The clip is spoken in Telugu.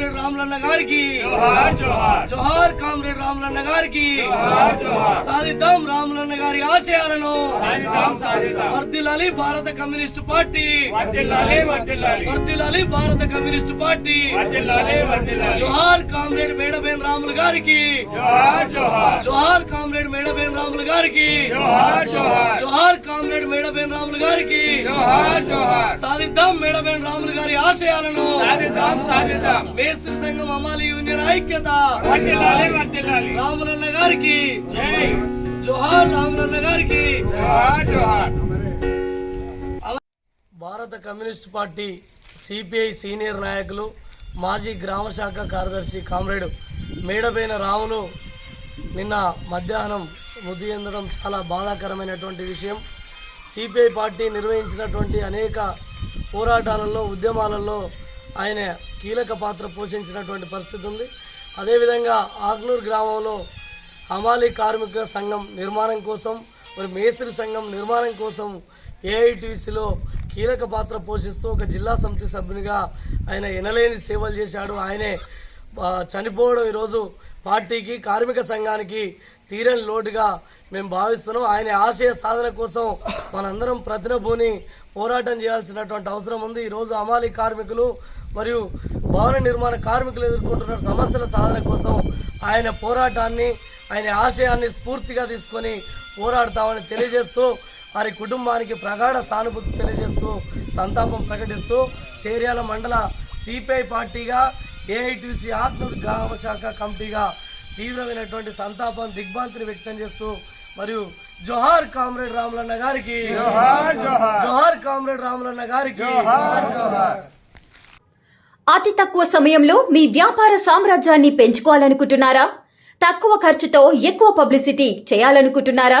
కామ్రేడ్ రాములన్న గారికి. జోహార్ కామ్రేడ్ రాములన్న గారికి. సాధిద్దాం రాములన్న గారి ఆశయాలను. సాధిద్దాం సాధిద్దాం. వర్దిలాలి భారత కమ్యూనిస్టు పార్టీ. వర్ధిల్లాలి వర్ధిల్లాలి వర్దిలాలి భారత కమ్యూనిస్టు పార్టీ. జోహార్ కామ్రేడ్ మేడబేన్ రాములు గారికి. జోహార్ జోహార్ జోహార్ కామ్రేడ్ మేడబేన్ రాములు గారికి. జోహార్ కామ్రేడ్ మేడబేన్ రాములు గారికి. సాధిద్దాం మేడబేన్ రాములు గారి ఆశయాలను. మేస్త్రి సంఘం అమాలి యూనియన్ ఐక్యత. రాములన్న గారికి. జోహార్ రాములన్న గారికి. భారత కమ్యూనిస్ట్ పార్టీ సిపిఐ సీనియర్ నాయకులు మాజీ గ్రామ శాఖ కార్యదర్శి కామ్రేడ్ మేడపైన రాములు నిన్న మధ్యాహ్నం మృతి చెందడం చాలా బాధాకరమైనటువంటి విషయం. సిపిఐ పార్టీ నిర్వహించినటువంటి అనేక పోరాటాలలో ఉద్యమాలలో ఆయన కీలక పాత్ర పోషించినటువంటి పరిస్థితి ఉంది. అదేవిధంగా ఆగ్నూర్ గ్రామంలో హమాలి కార్మిక సంఘం నిర్మాణం కోసం మరి మేస్త్రి సంఘం నిర్మాణం కోసం ఏఐటీసీలో కీలక పాత్ర పోషిస్తూ ఒక జిల్లా సమితి సభ్యునిగా ఆయన ఎనలేని సేవలు చేశాడు. ఆయనే చనిపోవడం ఈరోజు పార్టీకి కార్మిక సంఘానికి తీరని లోటుగా మేము భావిస్తున్నాం. ఆయన ఆశయ సాధన కోసం మనందరం ప్రతినభూని పోరాటం చేయాల్సినటువంటి అవసరం ఉంది. ఈరోజు అమాలి కార్మికులు మరియు భవన నిర్మాణ కార్మికులు ఎదుర్కొంటున్న సమస్యల సాధన కోసం ఆయన పోరాటాన్ని ఆయన ఆశయాన్ని స్ఫూర్తిగా తీసుకొని పోరాడతామని తెలియజేస్తూ వారి కుటుంబానికి ప్రగాఢ సానుభూతి తెలియజేస్తూ సంతాపం ప్రకటిస్తూ చేర్యాల మండల సిపిఐ పార్టీగా ఏఐటీసీ ఆత్మూర్ గ్రామ శాఖ కమిటీగా తీవ్రమైనటువంటి సంతాపం దిగ్భ్రాంతిని వ్యక్తం చేస్తూ మరియు జోహార్ కామ్రేడ్ రాములన్న గారికి జోహార్ జోహార్. జోహార్ కామ్రేడ్ రాములన్న గారికి జోహార్ జోహార్. అతి తక్కువ సమయంలో మీ వ్యాపార సామ్రాజ్యాన్ని పెంచుకోవాలనుకుంటున్నారా? తక్కువ ఖర్చుతో ఎక్కువ పబ్లిసిటీ చేయాలనుకుంటున్నారా?